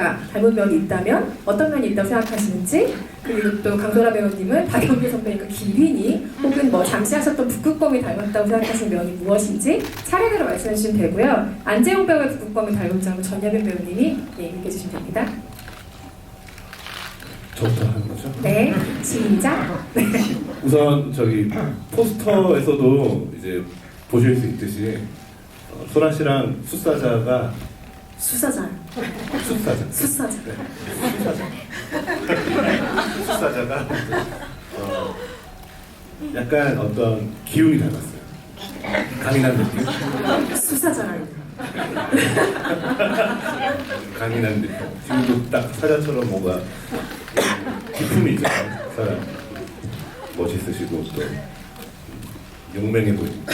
하나가 닮은 면이 있다면 어떤 면이 있다고 생각하시는지 그리고 또 강소라 배우님은 박영규 선배님과 김휘니 혹은 뭐 잠시 하셨던 북극곰이 닮았다고 생각하시는 면이 무엇인지 차례대로 말씀해 주시면 되고요. 안재홍 배우의 북극곰이 닮은 점은 전여빈 배우님이 네, 얘기해 주시면 됩니다. 저부터 하는 거죠? 네, 시작. 네. 우선 저기 포스터에서도 이제 보실 수 있듯이 어, 소란 씨랑 숫사자가 수사자, 숫사자 수사자. 네, 숫사자 숫사자가 어, 약간 어떤 기운이 닮았어요. 강인한 느낌, 수사자. 강인한 느낌. 지금도 딱 사자처럼 뭔가 기품이 있잖아요. 사람 멋있으시고 또 용맹해 보이고.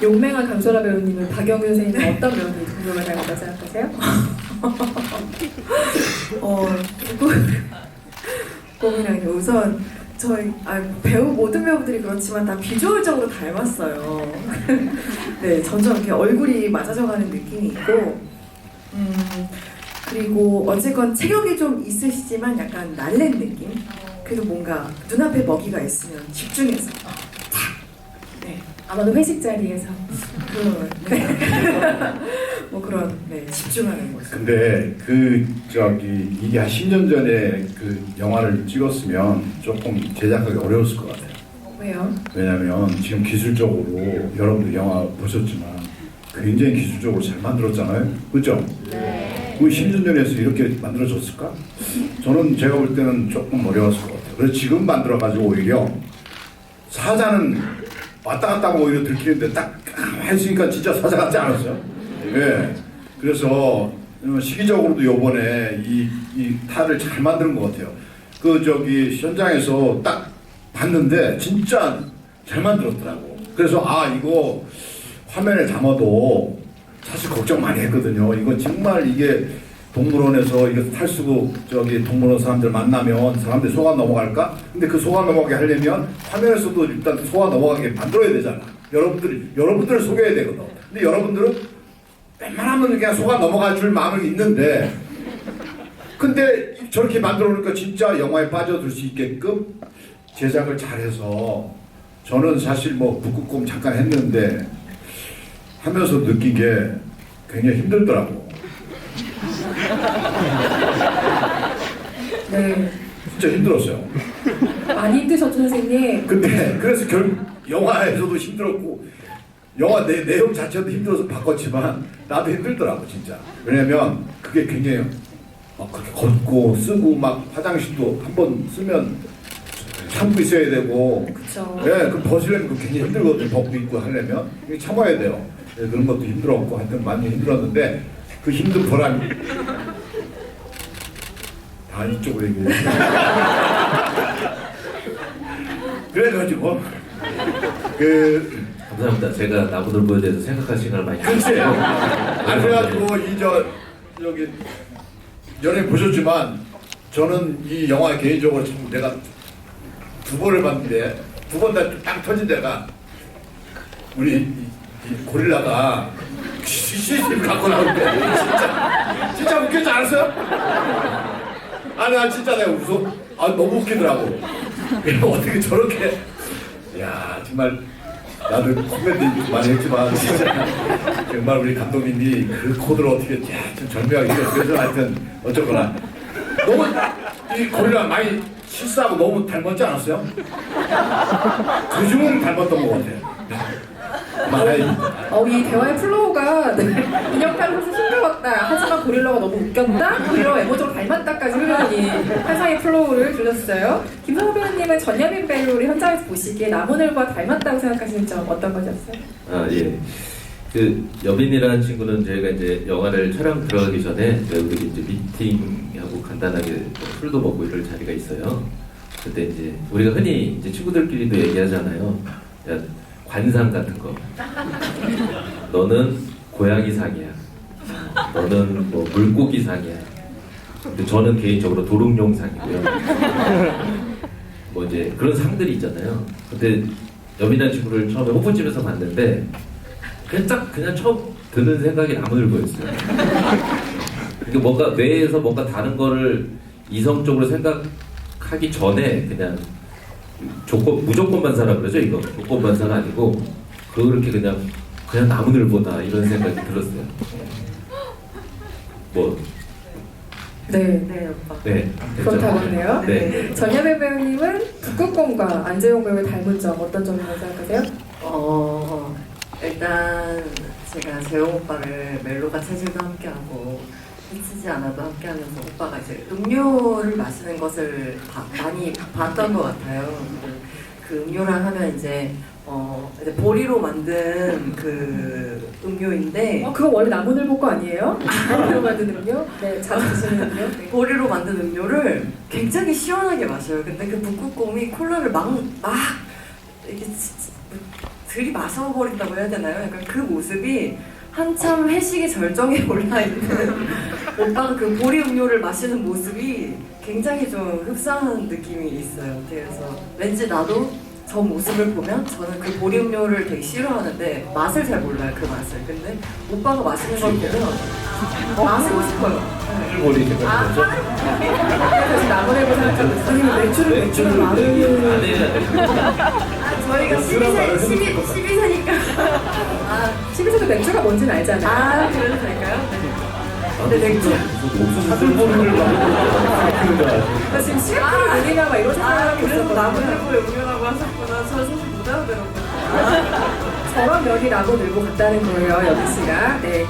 네. 용맹한 강소라 배우님은 박영규 선생님은 어떤 면이 궁금을 닮았다고 생각하세요? 어, 고민하기 우선 저희 아, 배우 모든 배우들이 그렇지만 다 비주얼적으로 닮았어요. 네, 점점 이렇게 얼굴이 맞아져가는 느낌이 있고, 음, 그리고 어쨌건 체격이 좀 있으시지만 약간 날랜 느낌. 그래도 뭔가 눈앞에 먹이가 있으면 집중해서 아마도 회식 자리에서 그런 네. 뭐 그런 네 집중하는 모습. 근데 그 저기 이게 한 10년 전에 그 영화를 찍었으면 조금 제작하기 어려웠을 것 같아요. 왜요? 왜냐하면 지금 기술적으로 여러분들 영화 보셨지만 굉장히 기술적으로 잘 만들었잖아요. 그렇죠? 네. 그 10년 전에서 이렇게 만들어졌을까? 저는 제가 볼 때는 조금 어려웠을 것 같아요. 그래서 지금 만들어가지고 오히려 사자는 왔다 갔다 하고 오히려 들키는데 딱 했으니까 진짜 사자 같지 않았어요? 예. 그래서 어, 시기적으로도 요번에 이, 이 탈을 잘 만드는 것 같아요. 그 저기 현장에서 딱 봤는데 진짜 잘 만들었더라고. 그래서 아 이거 화면에 담아도 사실 걱정 많이 했거든요. 이거 정말 이게 동물원에서 이거 탈 쓰고 저기 동물원 사람들 만나면 사람들 속아 넘어갈까? 근데 그 속아 넘어가게 하려면 화면에서도 일단 속아 넘어가게 만들어야 되잖아. 여러분들이 여러분들을 속여야 되거든. 근데 여러분들은 웬만하면 그냥 속아 넘어갈 줄 마음은 있는데 근데 저렇게 만들어 놓으니까 진짜 영화에 빠져들 수 있게끔 제작을 잘해서 저는 사실 뭐 북극곰 잠깐 했는데 하면서 느낀 게 굉장히 힘들더라고. 네. 진짜 힘들었어요. 많이 힘드셨죠, 선생님? 근데 그래서 결국 영화에서도 힘들었고 영화 내, 내용 자체도 힘들어서 바꿨지만 나도 힘들더라고 진짜. 왜냐면 그게 굉장히 막 그렇게 걷고 쓰고 막 화장실도 한 번 쓰면 참고 있어야 되고 그쵸. 예, 그 벗으려면 그 굉장히 힘들거든요. 벗고 입고 하려면 참아야 돼요. 예, 그런 것도 힘들었고 하여튼 많이 힘들었는데 그 힘든 보람이 다 이쪽으로 얘기해. 그래가지고 그 감사합니다. 제가 나무늘보에 대해서 생각할 시간을 많이. 주셨어요. 안 그래가지고 이저 여기 연예 보셨지만 저는 이 영화 개인적으로 참 내가 두 번을 봤는데 두 번다딱 터진 데가 우리 이, 이 고릴라가 시시를 갖고 나올 때 진짜 진짜 웃겼지 않았어요? 아니 나 진짜 내가 웃어 아 너무 웃기더라고 그리고 어떻게 저렇게 야 정말 나도 코미디 많이 했지만 진짜 정말 우리 감독님이 그 코드를 어떻게 야 좀 절묘하게 이겨 그래서 하여튼 어쩌거나 너무 이 고릴라 많이 실수하고 너무 닮았지 않았어요? 그중은 닮았던 것 같아요. 말해야지. 어, 이 대화의 플로우 가 네. 인형탈로서 힘들었다. 하지만 고릴라가 너무 웃겼다. 고릴라가 외모적으로 닮았다까지 흐르는 이 환상의 플로우를 들렸어요. 김성호 배우님은 전여빈 배우를 현장에서 보시기에 나무늘보와 닮았다고 생각하시는 점 어떤 거셨어요? 아 예. 그 여빈이라는 친구는 저희가 이제 영화를 촬영 들어가기 전에 배우들이 이제 미팅하고 간단하게 술도 먹고 이럴 자리가 있어요. 그때 이제 우리가 흔히 이제 친구들끼리도 얘기하잖아요. 야, 관상 같은 거. 너는 고양이상이야. 너는 뭐 물고기상이야. 근데 저는 개인적으로 도롱뇽상이고요. 뭐 이제 그런 상들이 있잖아요. 근데 여빈이라는 친구를 처음에 호프집에서 봤는데 그냥 딱 그냥 처음 드는 생각이 나무늘보였어요. 이게 뭔가 뇌에서 뭔가 다른 거를 이성적으로 생각하기 전에 그냥 조건 무조건 반사라 그러죠 이거 조건 반사가 아니고 그렇게 그냥 그냥 나무늘 보다 이런 생각이 들었어요. 뭐 네. 네, 오빠. 네. 그렇다고 하네요. 네. 전야배 배우님은 북극곰과 안재용 배우의 닮은 점 어떤 점이라고 생각하세요? 어 일단 제가 재용 오빠를 멜로가 체질도 함께하고 미치지 않아도 함께하면서 오빠가 이제 음료를 마시는 것을 봐- 많이 봤던 것 같아요. 그, 그 음료랑 하면 이제 어 이제 보리로 만든 그 음료인데 어, 그거 원래 나무늘보 거 아니에요? 나무늘보 만든 음료? 네, 자주 드시는 음료? 네. 보리로 만든 음료를 굉장히 시원하게 마셔요. 근데 그 북극곰이 콜라를 막, 막 이렇게 들이마셔 버린다고 해야 되나요? 약간 그 모습이 한참 회식의 절정에 올라 있는 오빠가 그 보리 음료를 마시는 모습이 굉장히 좀 흡사한 느낌이 있어요. 그래서 왠지 나도 저 모습을 보면 저는 그 보리 음료를 되게 싫어하는데 맛을 잘 몰라요 그 맛을. 근데 오빠가 마시는 걸 보면 마시고 싶어요. 네. 일본이. 그래서 나무늘보 생각하고 있어요. 아니면 맥주를 맥주를. 아, 저희가 12세, 12, 12세니까. 아, 12세도 맥주가 뭔지는 알잖아요. 아, 그래도 될까요? 근데 맥주. 줄 알았어요. 나 지금 시애틀을 누리나 막 이런 아, 생각을 그래서 했었거든요. 나무늘보에 음료라고 하셨구나. 저 사실 못 알아들었거든요. 저런 면이 나무늘보 같다는 거예요, 여기 씨가. 네.